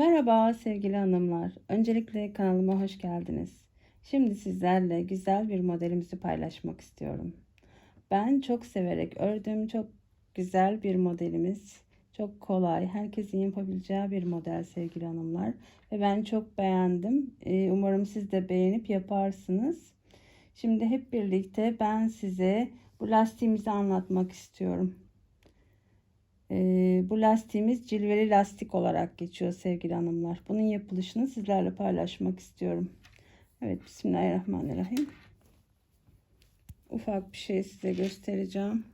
Merhaba sevgili hanımlar. Öncelikle kanalıma hoş geldiniz. Şimdi sizlerle güzel bir modelimizi paylaşmak istiyorum. Ben çok severek ördüm. Çok güzel bir modelimiz. Çok kolay, herkesin yapabileceği bir model sevgili hanımlar. Ve ben çok beğendim. Ee, Umarım siz de beğenip yaparsınız. Şimdi hep birlikte ben size bu lastiğimizi anlatmak istiyorum. Bu lastiğimiz cilveli lastik olarak geçiyor sevgili hanımlar. Bunun yapılışını sizlerle paylaşmak istiyorum. Evet Bismillahirrahmanirrahim. Ufak bir şey size göstereceğim.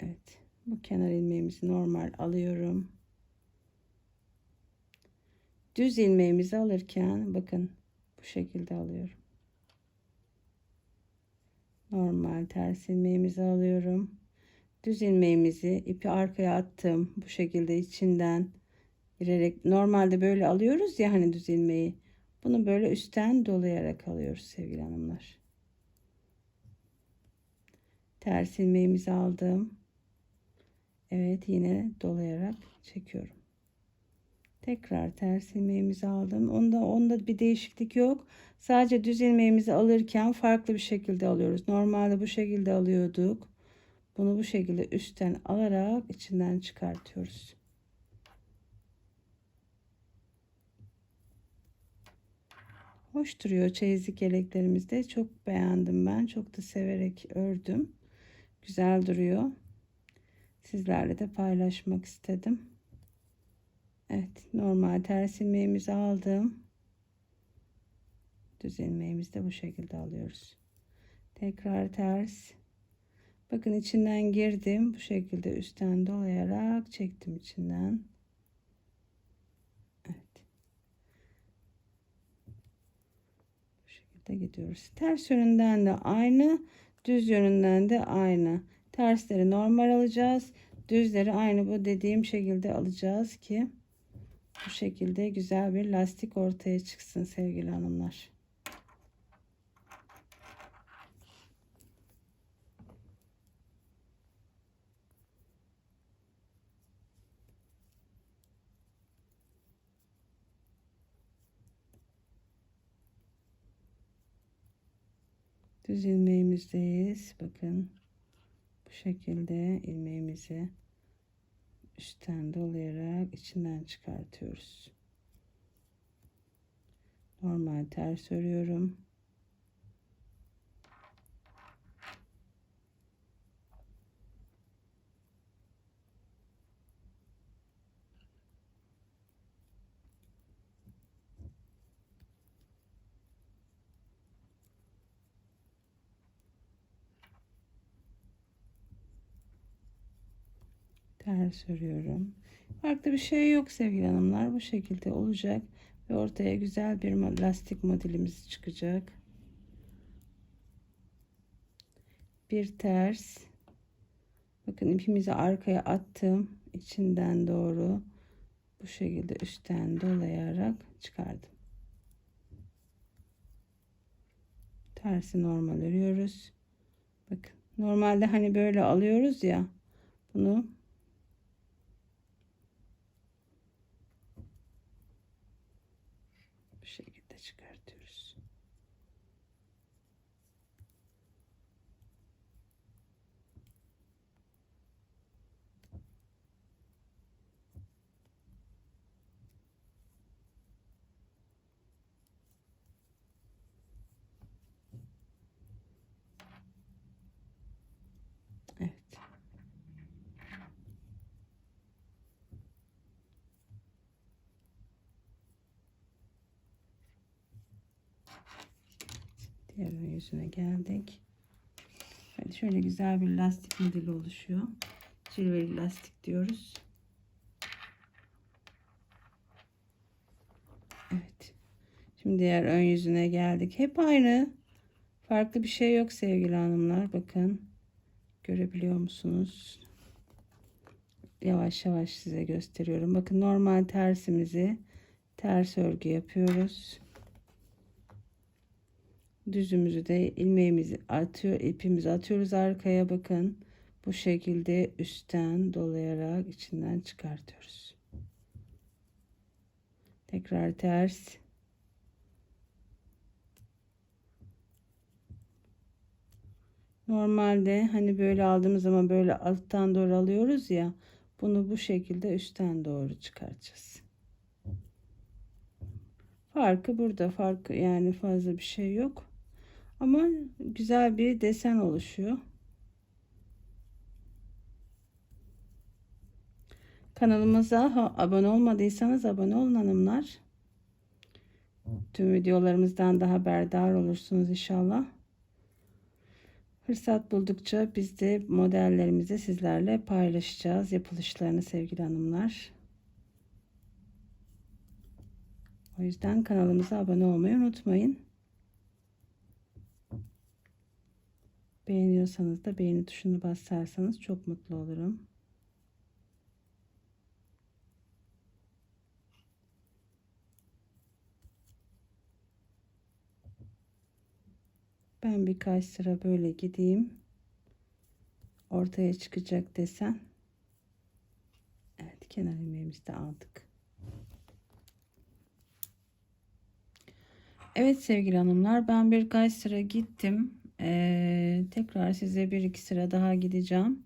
Evet bu kenar ilmeğimizi normal alıyorum. Düz ilmeğimizi alırken bakın bu şekilde alıyorum. Normal ters ilmeğimizi alıyorum düz ilmeğimizi ipi arkaya attım. Bu şekilde içinden girerek normalde böyle alıyoruz ya hani düz ilmeği. Bunu böyle üstten dolayarak alıyoruz sevgili hanımlar. Ters ilmeğimizi aldım. Evet yine dolayarak çekiyorum. Tekrar ters ilmeğimizi aldım. Onda onda bir değişiklik yok. Sadece düz ilmeğimizi alırken farklı bir şekilde alıyoruz. Normalde bu şekilde alıyorduk. Bunu bu şekilde üstten alarak içinden çıkartıyoruz. Hoş duruyor çeyizlik yeleklerimizde. Çok beğendim ben. Çok da severek ördüm. Güzel duruyor. Sizlerle de paylaşmak istedim. Evet normal ters ilmeğimizi aldım. Düz ilmeğimizi de bu şekilde alıyoruz. Tekrar ters Bakın içinden girdim. Bu şekilde üstten dolayarak çektim içinden. Evet. Bu şekilde gidiyoruz. Ters yönünden de aynı. Düz yönünden de aynı. Tersleri normal alacağız. Düzleri aynı bu dediğim şekilde alacağız ki bu şekilde güzel bir lastik ortaya çıksın sevgili hanımlar. Düz ilmeğimizdeyiz. Bakın bu şekilde ilmeğimizi üstten dolayarak içinden çıkartıyoruz. Normal ters örüyorum. Ters örüyorum. Farklı bir şey yok sevgili hanımlar. Bu şekilde olacak ve ortaya güzel bir lastik modelimiz çıkacak. Bir ters. Bakın ipimizi arkaya attım. içinden doğru bu şekilde üstten dolayarak çıkardım. Tersi normal örüyoruz. Bakın normalde hani böyle alıyoruz ya bunu çıkartıyoruz. Diğer yüzüne geldik. Hadi şöyle güzel bir lastik modeli oluşuyor. Cilveli lastik diyoruz. Evet. Şimdi diğer ön yüzüne geldik. Hep aynı. Farklı bir şey yok sevgili hanımlar. Bakın. Görebiliyor musunuz? Yavaş yavaş size gösteriyorum. Bakın normal tersimizi ters örgü yapıyoruz düzümüzü de ilmeğimizi atıyor ipimizi atıyoruz arkaya bakın bu şekilde üstten dolayarak içinden çıkartıyoruz Tekrar ters. Normalde hani böyle aldığımız zaman böyle alttan doğru alıyoruz ya. Bunu bu şekilde üstten doğru çıkartacağız. Farkı burada. Farkı yani fazla bir şey yok. Ama güzel bir desen oluşuyor. Kanalımıza abone olmadıysanız abone olun hanımlar. Tüm videolarımızdan da haberdar olursunuz inşallah. Fırsat buldukça biz de modellerimizi sizlerle paylaşacağız. Yapılışlarını sevgili hanımlar. O yüzden kanalımıza abone olmayı unutmayın. Beğeniyorsanız da beğeni tuşunu basarsanız çok mutlu olurum. Ben birkaç sıra böyle gideyim. Ortaya çıkacak desen. Evet kenar ilmeğimizi de aldık. Evet sevgili hanımlar ben birkaç sıra gittim. Ee, tekrar size bir iki sıra daha gideceğim.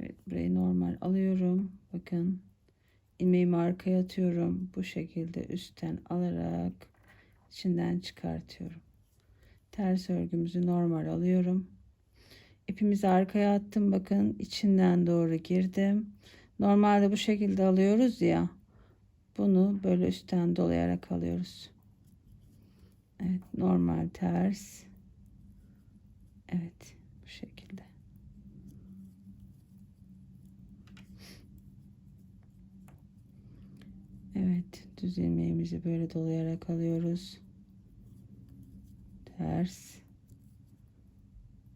Evet burayı normal alıyorum. Bakın ilmeğimi arkaya atıyorum. Bu şekilde üstten alarak içinden çıkartıyorum. Ters örgümüzü normal alıyorum. İpimizi arkaya attım. Bakın içinden doğru girdim. Normalde bu şekilde alıyoruz ya. Bunu böyle üstten dolayarak alıyoruz. Evet normal ters. Evet bu şekilde. Evet düz ilmeğimizi böyle dolayarak alıyoruz. Ters.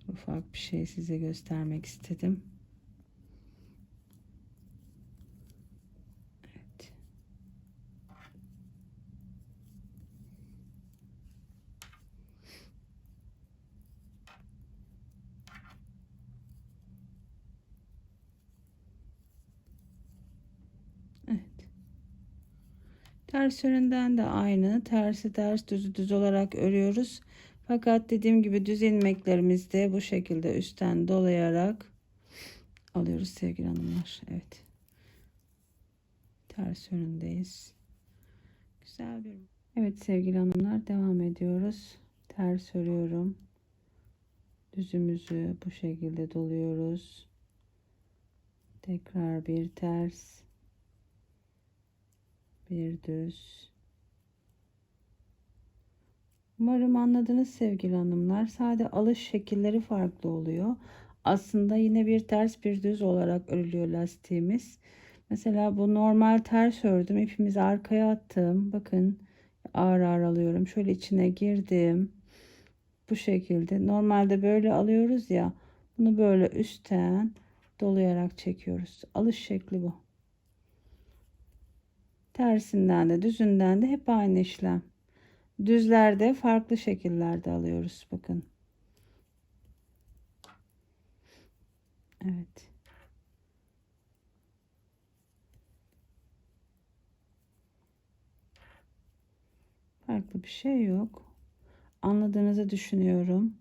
Ufak bir şey size göstermek istedim. Evet. Evet. Ters yönünden de aynı. Tersi ters düzü düz olarak örüyoruz. Fakat dediğim gibi düz ilmeklerimizi de bu şekilde üstten dolayarak alıyoruz sevgili hanımlar. Evet. Ters yönündeyiz. Güzel bir. Evet sevgili hanımlar devam ediyoruz. Ters örüyorum. Düzümüzü bu şekilde doluyoruz. Tekrar bir ters. Bir düz. Umarım anladınız sevgili hanımlar. Sade alış şekilleri farklı oluyor. Aslında yine bir ters bir düz olarak örülüyor lastiğimiz. Mesela bu normal ters ördüm. İpimizi arkaya attım. Bakın ağır ağır alıyorum. Şöyle içine girdim. Bu şekilde. Normalde böyle alıyoruz ya. Bunu böyle üstten dolayarak çekiyoruz. Alış şekli bu. Tersinden de düzünden de hep aynı işlem. Düzlerde farklı şekillerde alıyoruz. Bakın. Evet. Farklı bir şey yok. Anladığınızı düşünüyorum.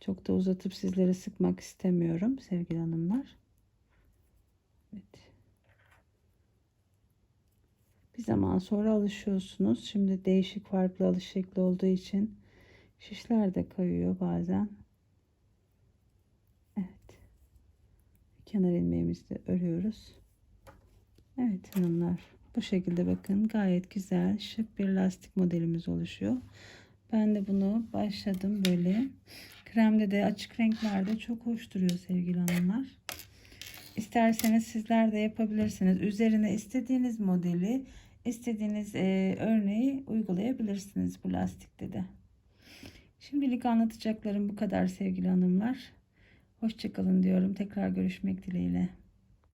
Çok da uzatıp sizleri sıkmak istemiyorum sevgili hanımlar. Evet. Bir zaman sonra alışıyorsunuz. Şimdi değişik farklı alış şekli olduğu için şişler de kayıyor bazen. Evet. Kenar ilmeğimizi de örüyoruz. Evet hanımlar. Bu şekilde bakın gayet güzel şık bir lastik modelimiz oluşuyor. Ben de bunu başladım böyle. Kremde de açık renklerde çok hoş duruyor sevgili hanımlar. İsterseniz sizler de yapabilirsiniz. Üzerine istediğiniz modeli istediğiniz e, örneği uygulayabilirsiniz bu lastikte de. Şimdilik anlatacaklarım bu kadar sevgili hanımlar. Hoşçakalın diyorum. Tekrar görüşmek dileğiyle.